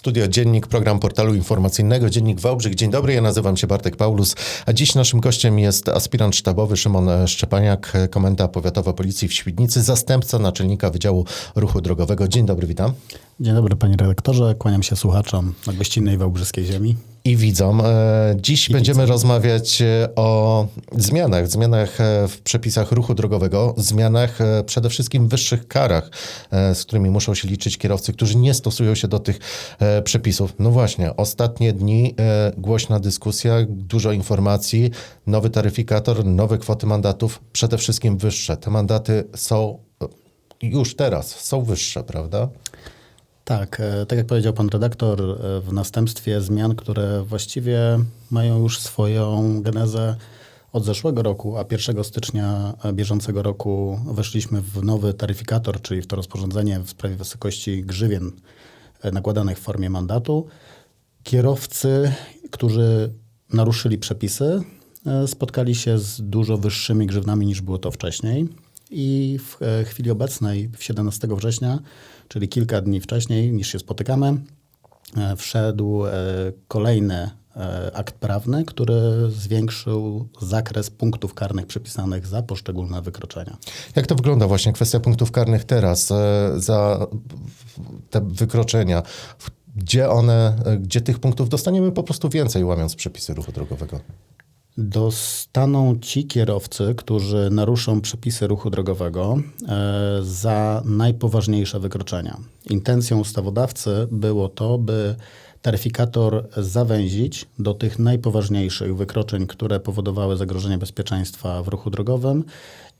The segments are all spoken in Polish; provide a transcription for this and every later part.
Studio Dziennik, program portalu informacyjnego Dziennik Wałbrzych. Dzień dobry, ja nazywam się Bartek Paulus, a dziś naszym gościem jest aspirant sztabowy Szymon Szczepaniak, Komenda Powiatowa Policji w Świdnicy, zastępca naczelnika Wydziału Ruchu Drogowego. Dzień dobry, witam. Dzień dobry panie redaktorze, kłaniam się słuchaczom na gościnnej wałbrzyskiej ziemi. I widzom. E, Dziś I będziemy rozmawiać e, o zmianach, zmianach e, w przepisach ruchu drogowego, zmianach przede wszystkim wyższych karach, z którymi muszą się liczyć kierowcy, którzy nie stosują się do tych przepisów. No właśnie, ostatnie dni głośna dyskusja, dużo informacji, nowy taryfikator, nowe kwoty mandatów, przede wszystkim wyższe. Te mandaty są już teraz, są wyższe, prawda? Tak, e, tak jak powiedział pan redaktor, e, w następstwie zmian, które właściwie mają już swoją genezę od zeszłego roku, a 1 stycznia bieżącego roku weszliśmy w nowy taryfikator, czyli w to rozporządzenie w sprawie wysokości grzywien e, nakładanych w formie mandatu. Kierowcy, którzy naruszyli przepisy, spotkali się z dużo wyższymi grzywnami niż było to wcześniej. I w e, chwili obecnej, w 17 września, czyli kilka dni wcześniej niż się spotykamy, e, wszedł e, kolejny akt prawny, który zwiększył zakres punktów karnych przypisanych za poszczególne wykroczenia. Jak to wygląda właśnie kwestia punktów karnych teraz za te wykroczenia? Gdzie one, gdzie tych punktów dostaniemy po prostu więcej, łamiąc przepisy ruchu drogowego? Dostaną ci kierowcy, którzy naruszą przepisy ruchu drogowego e, za najpoważniejsze wykroczenia. Intencją ustawodawcy było to, by taryfikator zawęzić do tych najpoważniejszych wykroczeń, które powodowały zagrożenie bezpieczeństwa w ruchu drogowym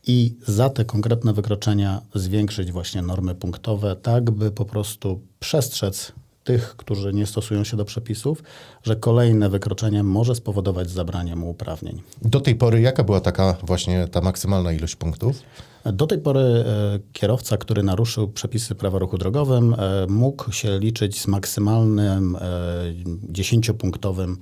i za te konkretne wykroczenia zwiększyć właśnie normy punktowe, tak by po prostu przestrzec tych, którzy nie stosują się do przepisów, że kolejne wykroczenie może spowodować zabranie mu uprawnień. Do tej pory jaka była taka właśnie ta maksymalna ilość punktów? Do tej pory e, kierowca, który naruszył przepisy prawa ruchu drogowym, e, mógł się liczyć z maksymalnym e, 10-punktowym e,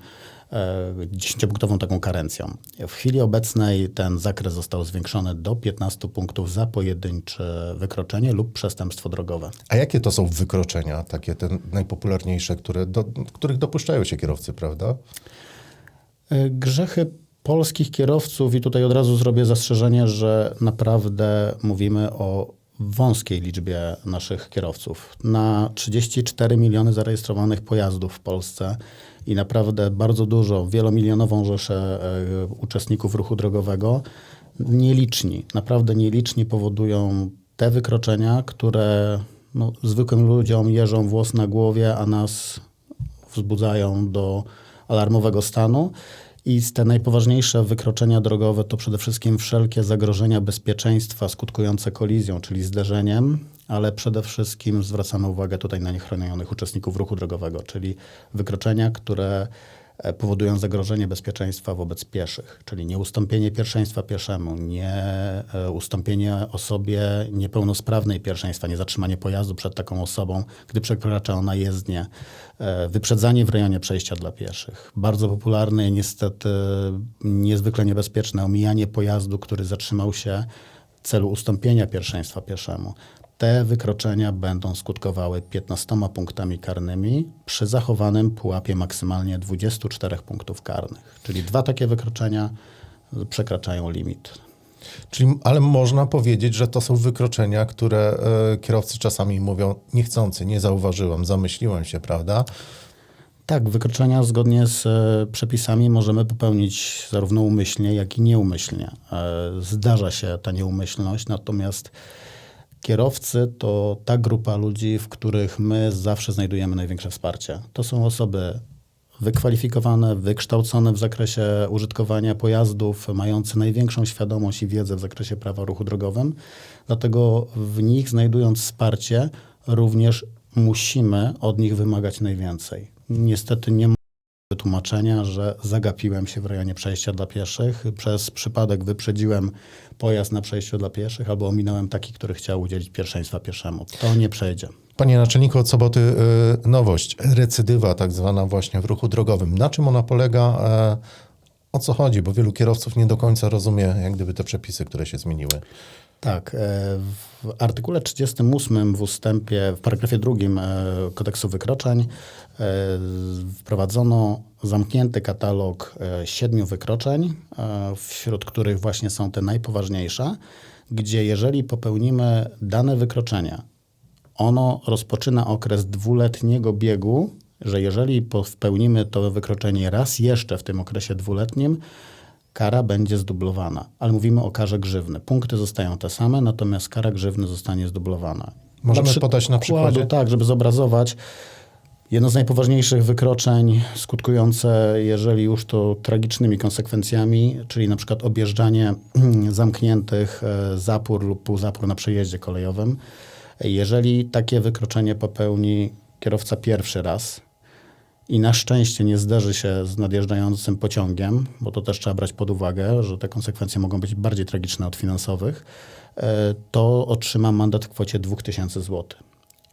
10-punktową taką karencją. W chwili obecnej ten zakres został zwiększony do 15 punktów za pojedyncze wykroczenie lub przestępstwo drogowe. A jakie to są wykroczenia, takie te najpopularniejsze, które do, których dopuszczają się kierowcy, prawda? E, Grzechy polskich kierowców, i tutaj od razu zrobię zastrzeżenie, że naprawdę mówimy o wąskiej liczbie naszych kierowców. Na 34 miliony zarejestrowanych pojazdów w Polsce i naprawdę bardzo dużo, wielomilionową rzeszę e, uczestników ruchu drogowego, nieliczni, naprawdę nieliczni powodują te wykroczenia, które no, zwykłym ludziom jeżą włos na głowie, a nas wzbudzają do alarmowego stanu. I te najpoważniejsze wykroczenia drogowe to przede wszystkim wszelkie zagrożenia bezpieczeństwa skutkujące kolizją, czyli zderzeniem, ale przede wszystkim zwracamy uwagę tutaj na niechronionych uczestników ruchu drogowego, czyli wykroczenia, które powodują zagrożenie bezpieczeństwa wobec pieszych, czyli nieustąpienie pierwszeństwa pieszemu, nie e, osobie niepełnosprawnej pierwszeństwa, nie zatrzymanie pojazdu przed taką osobą, gdy przekracza ona jezdnię, e, wyprzedzanie w rejonie przejścia dla pieszych. Bardzo popularne i niestety niezwykle niebezpieczne omijanie pojazdu, który zatrzymał się w celu ustąpienia pierwszeństwa pieszemu. Te wykroczenia będą skutkowały 15 punktami karnymi przy zachowanym pułapie maksymalnie 24 punktów karnych. Czyli dwa takie wykroczenia przekraczają limit. Czyli, ale można powiedzieć, że to są wykroczenia, które e, kierowcy czasami mówią niechcący, nie zauważyłem, zamyśliłem się, prawda? Tak, wykroczenia zgodnie z e, przepisami możemy popełnić zarówno umyślnie, jak i nieumyślnie. E, Zdarza się ta nieumyślność, natomiast kierowcy to ta grupa ludzi, w których my zawsze znajdujemy największe wsparcie. To są osoby wykwalifikowane, wykształcone w zakresie użytkowania pojazdów, mające największą świadomość i wiedzę w zakresie prawa ruchu drogowym. Dlatego w nich, znajdując wsparcie, również musimy od nich wymagać najwięcej. Niestety nie wytłumaczenia, że zagapiłem się w rejonie przejścia dla pieszych, przez przypadek wyprzedziłem pojazd na przejściu dla pieszych albo ominąłem taki, który chciał udzielić pierwszeństwa pieszemu. To nie przejdzie. Panie naczelniku, od soboty y, nowość, recydywa tak zwana właśnie w ruchu drogowym. Na czym ona polega? E, o co chodzi, bo wielu kierowców nie do końca rozumie jak gdyby te przepisy, które się zmieniły. Tak, e, w artykule 38 w ustępie, w paragrafie drugim e, kodeksu wykroczeń e, wprowadzono zamknięty katalog siedmiu wykroczeń, wśród których właśnie są te najpoważniejsze, gdzie jeżeli popełnimy dane wykroczenia, ono rozpoczyna okres dwuletniego biegu, że jeżeli popełnimy to wykroczenie raz jeszcze w tym okresie dwuletnim, kara będzie zdublowana. Ale mówimy o karze grzywny. Punkty zostają te same, natomiast kara grzywny zostanie zdublowana. Możemy podać na przykładzie? Tak, żeby zobrazować. Jedno z najpoważniejszych wykroczeń skutkujące, jeżeli już to tragicznymi konsekwencjami, czyli na przykład objeżdżanie zamkniętych e, zapór lub półzapór na przejeździe kolejowym. Jeżeli takie wykroczenie popełni kierowca pierwszy raz, i na szczęście nie zderzy się z nadjeżdżającym pociągiem, bo to też trzeba brać pod uwagę, że te konsekwencje mogą być bardziej tragiczne od finansowych, e, to otrzyma mandat w kwocie 2000 zł.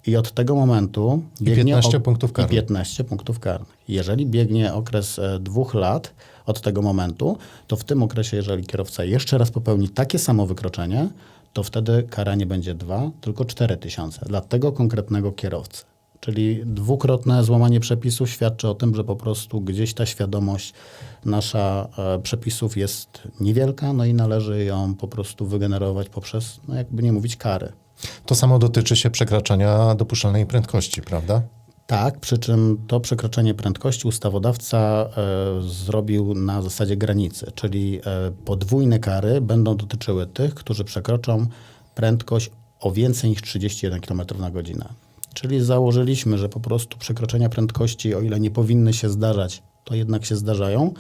I od tego momentu biegnie I 15 punktów karnych. I 15 punktów karnych. Jeżeli biegnie okres e, dwóch lat od tego momentu, to w tym okresie, jeżeli kierowca jeszcze raz popełni takie samo wykroczenie, to wtedy kara nie będzie 2, tylko 4000 dla tego konkretnego kierowcy. Czyli dwukrotne złamanie przepisów świadczy o tym, że po prostu gdzieś ta świadomość nasza e, przepisów jest niewielka, no i należy ją po prostu wygenerować poprzez, no jakby nie mówić, kary. To samo dotyczy się przekraczania dopuszczalnej prędkości, prawda? Tak, przy czym to przekroczenie prędkości ustawodawca e, zrobił na zasadzie granicy, czyli e, podwójne kary będą dotyczyły tych, którzy przekroczą prędkość o więcej niż 31 km na godzinę. Czyli założyliśmy, że po prostu przekroczenia prędkości, o ile nie powinny się zdarzać, to jednak się zdarzają.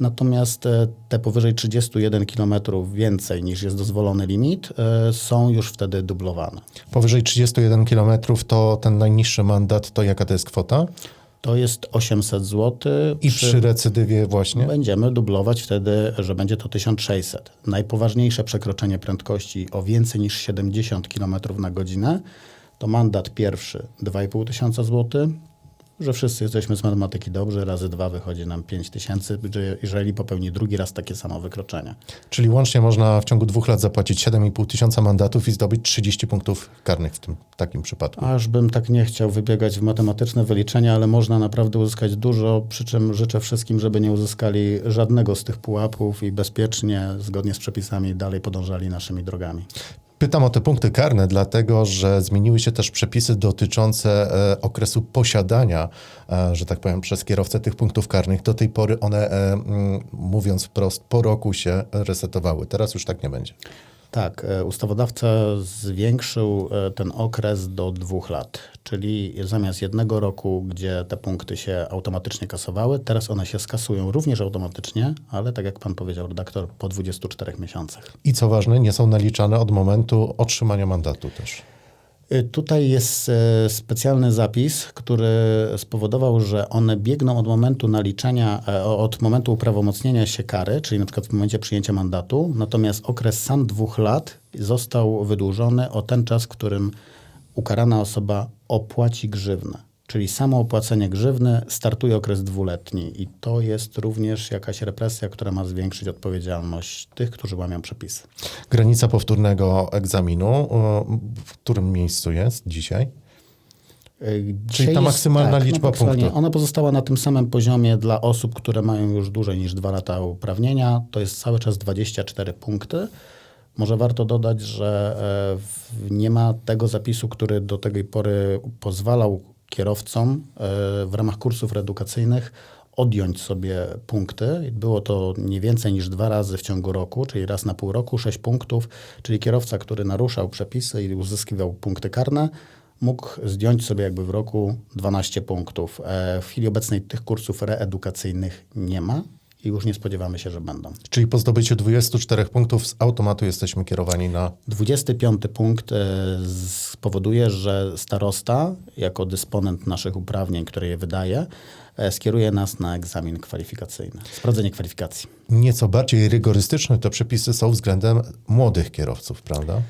Natomiast e, te powyżej 31 km więcej niż jest dozwolony limit e, są już wtedy dublowane. Powyżej 31 km to ten najniższy mandat, to jaka to jest kwota? To jest 800 zł. I przy, przy recydywie właśnie? Będziemy dublować wtedy, że będzie to 1600. Najpoważniejsze przekroczenie prędkości o więcej niż 70 km na godzinę to mandat pierwszy 2,5 tysiąca złotych, że wszyscy jesteśmy z matematyki dobrzy, razy dwa wychodzi nam 5 tysięcy, jeżeli popełni drugi raz takie samo wykroczenie. Czyli łącznie można w ciągu dwóch lat zapłacić 7,5 tysiąca mandatów i zdobyć 30 punktów karnych w tym takim przypadku. Aż bym tak nie chciał wybiegać w matematyczne wyliczenia, ale można naprawdę uzyskać dużo, przy czym życzę wszystkim, żeby nie uzyskali żadnego z tych pułapów i bezpiecznie, zgodnie z przepisami dalej podążali naszymi drogami. Pytam o te punkty karne, dlatego że zmieniły się też przepisy dotyczące e, okresu posiadania, e, że tak powiem, przez kierowcę tych punktów karnych. Do tej pory one, e, mm, mówiąc wprost, po roku się resetowały. Teraz już tak nie będzie. Tak, e, ustawodawca zwiększył e, ten okres do dwóch lat, czyli zamiast jednego roku, gdzie te punkty się automatycznie kasowały, teraz one się skasują również automatycznie, ale tak jak pan powiedział, redaktor, po 24 miesiącach. I co ważne, nie są naliczane od momentu otrzymania mandatu też. Y, tutaj jest e, specjalny zapis, który spowodował, że one biegną od momentu naliczenia, e, od momentu uprawomocnienia się kary, czyli na przykład w momencie przyjęcia mandatu, natomiast okres sam dwóch lat został wydłużony o ten czas, w którym ukarana osoba opłaci grzywnę. Czyli samo opłacenie grzywny startuje okres dwuletni i to jest również jakaś represja, która ma zwiększyć odpowiedzialność tych, którzy łamią przepisy. Granica powtórnego egzaminu, w którym miejscu jest dzisiaj? Dzisiaj Czyli ta maksymalna jest, tak, liczba no, punktów. Ona pozostała na tym samym poziomie dla osób, które mają już dłużej niż dwa lata uprawnienia. To jest cały czas 24 punkty. Może warto dodać, że e, nie ma tego zapisu, który do tej pory pozwalał kierowcom e, w ramach kursów reedukacyjnych odjąć sobie punkty. Było to nie więcej niż dwa razy w ciągu roku, czyli raz na pół roku, sześć punktów, czyli kierowca, który naruszał przepisy i uzyskiwał punkty karne, mógł zdjąć sobie jakby w roku 12 punktów. E, w chwili obecnej tych kursów reedukacyjnych nie ma i już nie spodziewamy się, że będą. Czyli po zdobyciu 24 punktów z automatu jesteśmy kierowani na... 25 punkt e, spowoduje, że starosta, jako dysponent naszych uprawnień, które je wydaje, e, skieruje nas na egzamin kwalifikacyjny, sprawdzenie kwalifikacji. Nieco bardziej rygorystyczne te przepisy są względem młodych kierowców, prawda?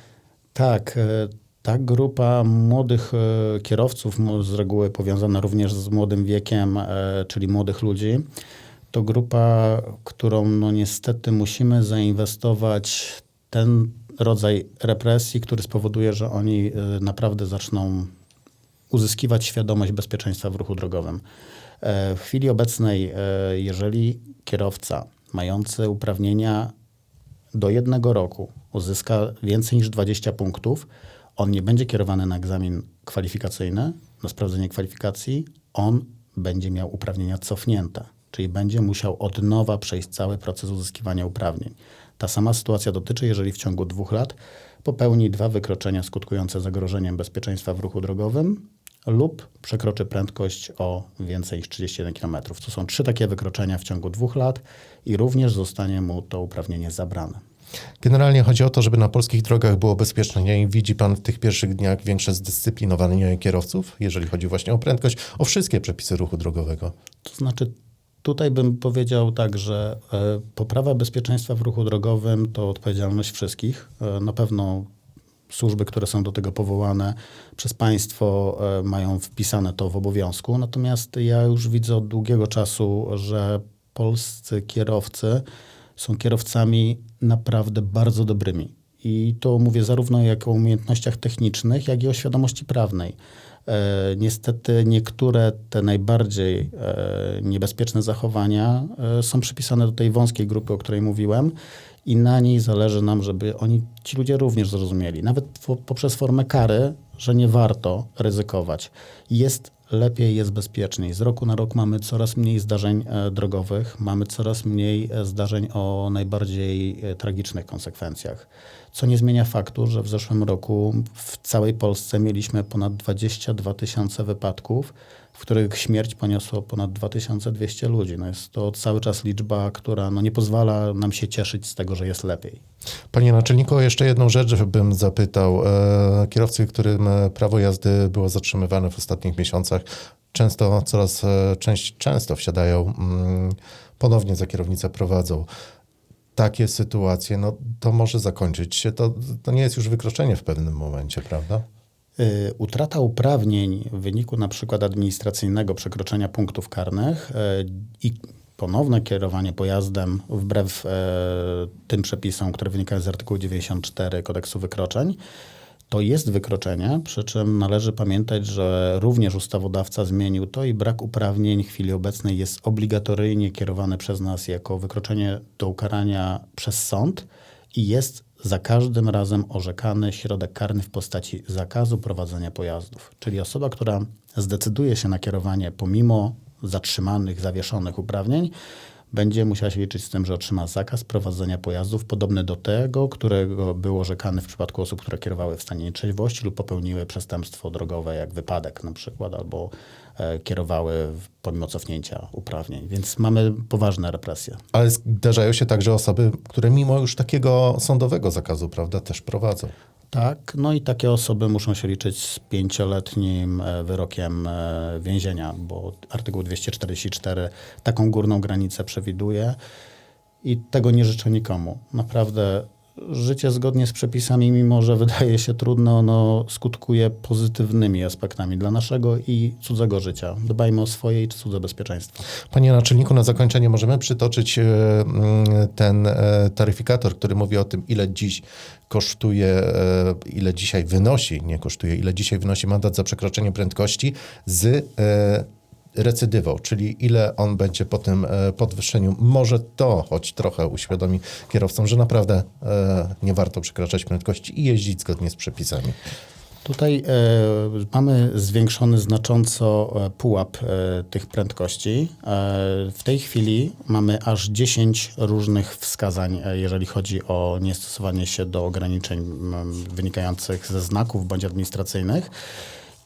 Tak. E, ta grupa młodych kierowców, z reguły powiązana również z młodym wiekiem, czyli młodych ludzi, to grupa, którą no niestety musimy zainwestować ten rodzaj represji, który spowoduje, że oni y, naprawdę zaczną uzyskiwać świadomość bezpieczeństwa w ruchu drogowym. E, W chwili obecnej, e, jeżeli kierowca mający uprawnienia do jednego roku uzyska więcej niż 20 punktów, on nie będzie kierowany na egzamin kwalifikacyjny, na sprawdzenie kwalifikacji, on będzie miał uprawnienia cofnięte, czyli będzie musiał od nowa przejść cały proces uzyskiwania uprawnień. Ta sama sytuacja dotyczy, jeżeli w ciągu dwóch lat popełni dwa wykroczenia skutkujące zagrożeniem bezpieczeństwa w ruchu drogowym lub przekroczy prędkość o więcej niż 31 km. To są trzy takie wykroczenia w ciągu dwóch lat i również zostanie mu to uprawnienie zabrane. Generalnie chodzi o to, żeby na polskich drogach było bezpiecznie. I widzi pan w tych pierwszych dniach większe zdyscyplinowanie kierowców, jeżeli chodzi właśnie o prędkość, o wszystkie przepisy ruchu drogowego. To znaczy, tutaj bym powiedział tak, że e, poprawa bezpieczeństwa w ruchu drogowym to odpowiedzialność wszystkich. E, na pewno służby, które są do tego powołane przez państwo, e, mają wpisane to w obowiązku. Natomiast ja już widzę od długiego czasu, że polscy kierowcy są kierowcami naprawdę bardzo dobrymi. I to mówię zarówno jak o umiejętnościach technicznych, jak i o świadomości prawnej. E, niestety niektóre te najbardziej e, niebezpieczne zachowania e, są przypisane do tej wąskiej grupy, o której mówiłem i na niej zależy nam, żeby oni, ci ludzie również zrozumieli, nawet po, poprzez formę kary, że nie warto ryzykować. Jest lepiej, jest bezpieczniej. Z roku na rok mamy coraz mniej zdarzeń e, drogowych, mamy coraz mniej e, zdarzeń o najbardziej e, tragicznych konsekwencjach. Co nie zmienia faktu, że w zeszłym roku w całej Polsce mieliśmy ponad 22 tysiące wypadków, w których śmierć poniosło ponad 2200 ludzi. No jest to cały czas liczba, która no nie pozwala nam się cieszyć z tego, że jest lepiej. Panie naczelniku, jeszcze jedną rzecz bym zapytał. E, kierowcy, którym e, prawo jazdy było zatrzymywane w ostatnich miesiącach, często, coraz e, część, często wsiadają mm, ponownie za kierownicę, prowadzą. Takie sytuacje, no to może zakończyć się. To, to nie jest już wykroczenie w pewnym momencie, prawda? Y, Utrata uprawnień w wyniku na przykład administracyjnego przekroczenia punktów karnych y, i ponowne kierowanie pojazdem wbrew e, tym przepisom, które wynikają z artykułu 94 kodeksu wykroczeń, to jest wykroczenie, przy czym należy pamiętać, że również ustawodawca zmienił to i brak uprawnień w chwili obecnej jest obligatoryjnie kierowany przez nas jako wykroczenie do ukarania przez sąd i jest za każdym razem orzekany środek karny w postaci zakazu prowadzenia pojazdów. Czyli osoba, która zdecyduje się na kierowanie pomimo zatrzymanych, zawieszonych uprawnień, będzie musiała się liczyć z tym, że otrzyma zakaz prowadzenia pojazdów podobny do tego, którego był orzekany w przypadku osób, które kierowały w stanie nietrzeźwości lub popełniły przestępstwo drogowe, jak wypadek na przykład, albo e, kierowały pomimo cofnięcia uprawnień. Więc mamy poważne represje. Ale zdarzają się także osoby, które mimo już takiego sądowego zakazu, prawda, też prowadzą. Tak, no i takie osoby muszą się liczyć z pięcioletnim e, wyrokiem e, więzienia, bo artykuł 244 taką górną granicę przewiduje i tego nie życzę nikomu. Naprawdę życie zgodnie z przepisami, mimo że wydaje się trudne, ono skutkuje pozytywnymi aspektami dla naszego i cudzego życia. Dbajmy o swoje i cudze bezpieczeństwo. Panie naczelniku, na zakończenie możemy przytoczyć e, mm, ten e, taryfikator, który mówi o tym, ile dziś kosztuje, e, ile dzisiaj wynosi, nie kosztuje, ile dzisiaj wynosi mandat za przekroczenie prędkości z recydywą, czyli ile on będzie po tym e, podwyższeniu. Może to choć trochę uświadomi kierowcom, że naprawdę e, nie warto przekraczać prędkości i jeździć zgodnie z przepisami. Tutaj e, mamy zwiększony znacząco pułap tych prędkości. W tej chwili mamy aż 10 różnych wskazań, jeżeli chodzi o niestosowanie się do ograniczeń m, wynikających ze znaków bądź administracyjnych.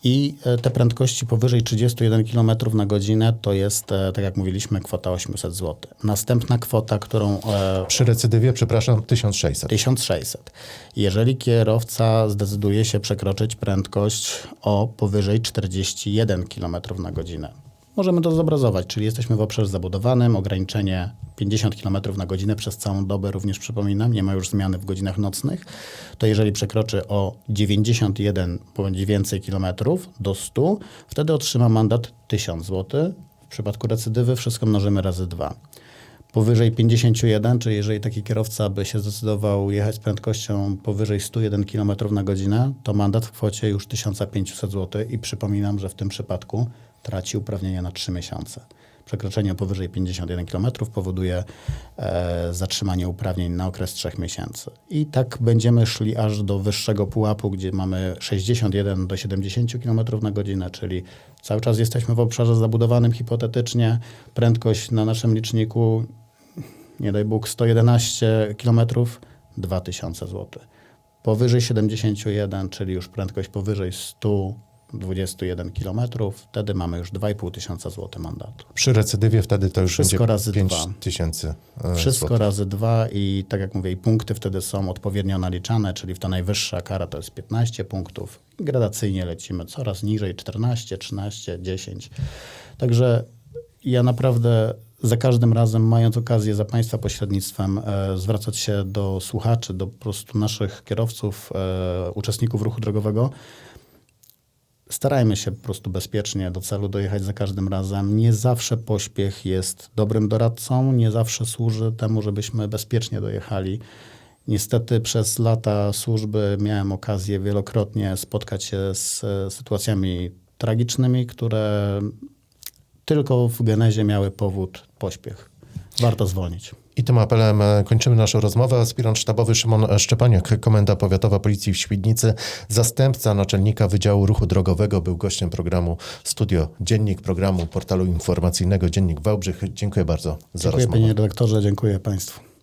I e, te prędkości powyżej 31 km na godzinę to jest, e, tak jak mówiliśmy, kwota 800 zł. Następna kwota, którą e, Przy recydywie, przepraszam, 1600. 1600. Jeżeli kierowca zdecyduje się przekroczyć prędkość o powyżej 41 km na godzinę. Możemy to zobrazować, czyli jesteśmy w obszarze zabudowanym, ograniczenie 50 km na godzinę przez całą dobę, również przypominam, nie ma już zmiany w godzinach nocnych, to jeżeli przekroczy o 91 bądź więcej kilometrów do 100, wtedy otrzyma mandat 1000 zł. W przypadku recydywy wszystko mnożymy razy dwa. Powyżej 51, czyli jeżeli taki kierowca by się zdecydował jechać z prędkością powyżej 101 km na godzinę, to mandat w kwocie już 1500 zł i przypominam, że w tym przypadku traci uprawnienia na 3 miesiące. Przekroczenie powyżej 51 km powoduje e, zatrzymanie uprawnień na okres 3 miesięcy. I tak będziemy szli aż do wyższego pułapu, gdzie mamy 61 do 70 km na godzinę, czyli cały czas jesteśmy w obszarze zabudowanym hipotetycznie. Prędkość na naszym liczniku, nie daj Bóg, 111 km, 2000 zł. Powyżej 71, czyli już prędkość powyżej 121 km, wtedy mamy już 2,5 tysiąca zł mandatu. Przy recydywie wtedy to już Wszystko będzie razy 5 dwa. tysięcy e, Wszystko złotych. razy dwa i tak jak mówię, i punkty wtedy są odpowiednio naliczane, czyli w ta najwyższa kara to jest 15 punktów. Gradacyjnie lecimy coraz niżej, 14, 13, 10. Także ja naprawdę za każdym razem, mając okazję za Państwa pośrednictwem e, zwracać się do słuchaczy, do po prostu naszych kierowców, e, uczestników ruchu drogowego, starajmy się po prostu bezpiecznie do celu dojechać za każdym razem. Nie zawsze pośpiech jest dobrym doradcą, nie zawsze służy temu, żebyśmy bezpiecznie dojechali. Niestety przez lata służby miałem okazję wielokrotnie spotkać się z e, sytuacjami tragicznymi, które tylko w genezie miały powód pośpiech. Warto zwolnić. I tym apelem e, kończymy naszą rozmowę. Aspirant sztabowy Szymon Szczepaniak, Komenda Powiatowa Policji w Świdnicy, zastępca naczelnika Wydziału Ruchu Drogowego, był gościem programu Studio Dziennik, programu portalu informacyjnego Dziennik Wałbrzych. Dziękuję bardzo za Dziękuję rozmowę. panie redaktorze, dziękuję państwu.